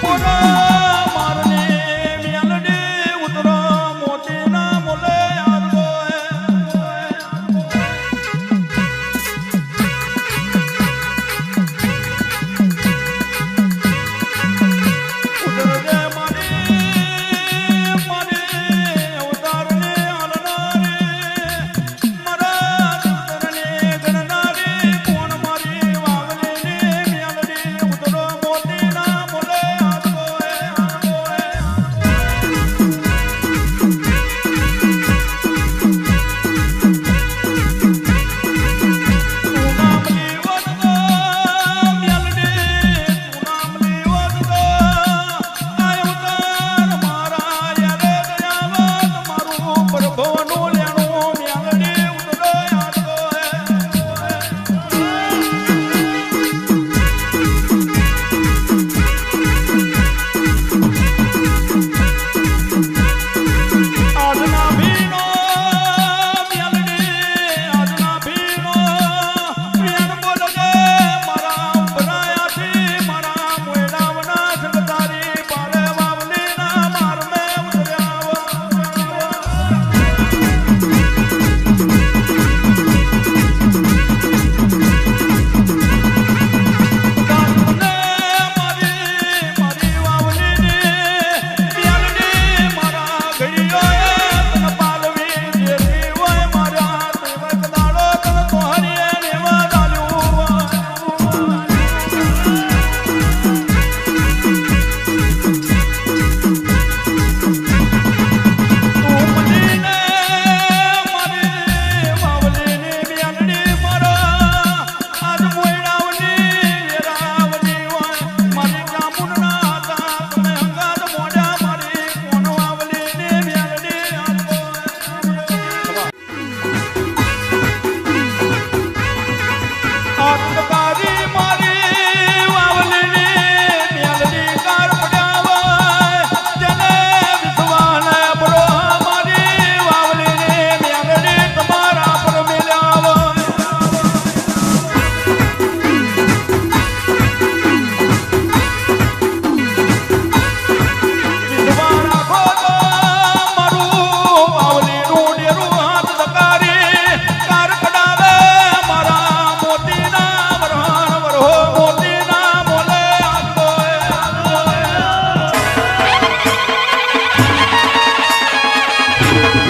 પોરા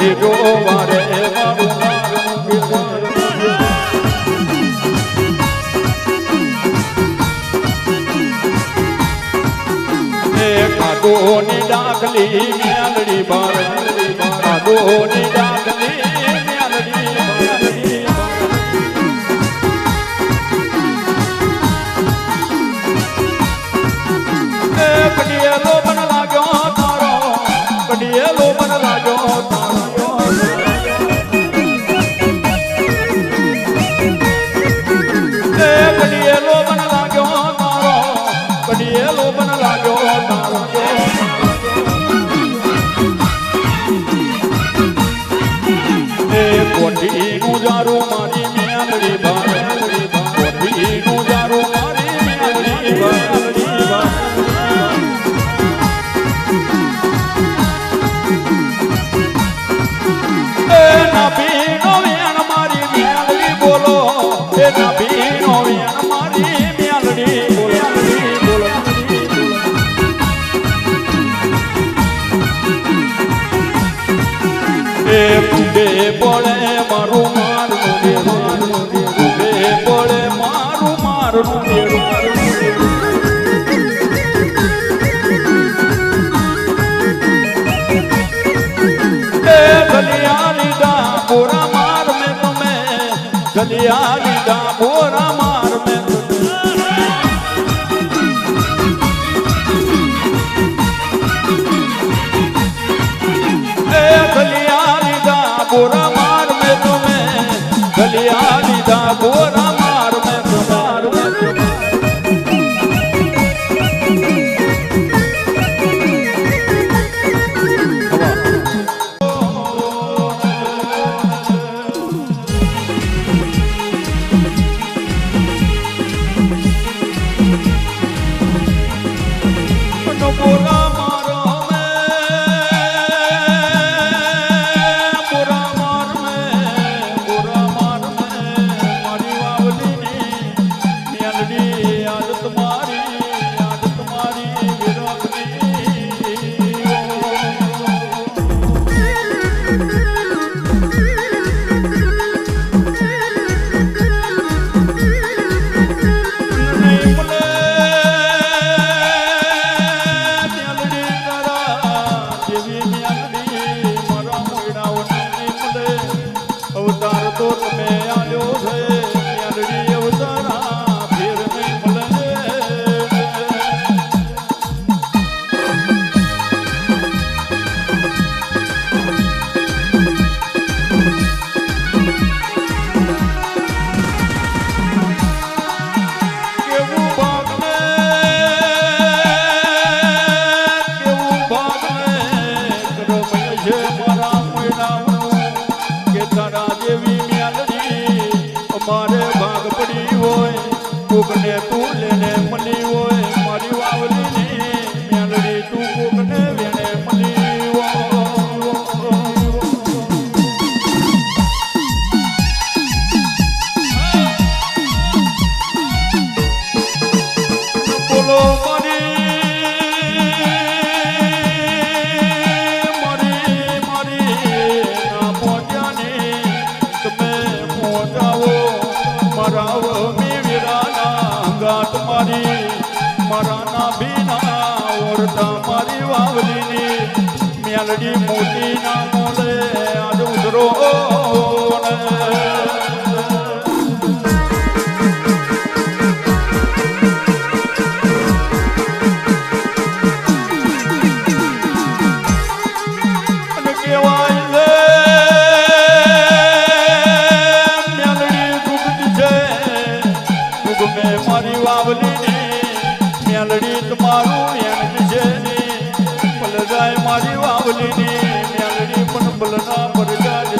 દીધો વારે મારું કાદોની ડાકલી મેલડી બાર કાદોની મારી મેલડી ભાઈ કોઠીનું દારૂ એ નબીનો વેણ મારું ચાલ્યા વિના તારા જેવી મ્યાલજી અમારે ભાગ પડી હોય કોકને તું લે લાલડી મોતી ના મોલે આજ ઉધરો ને.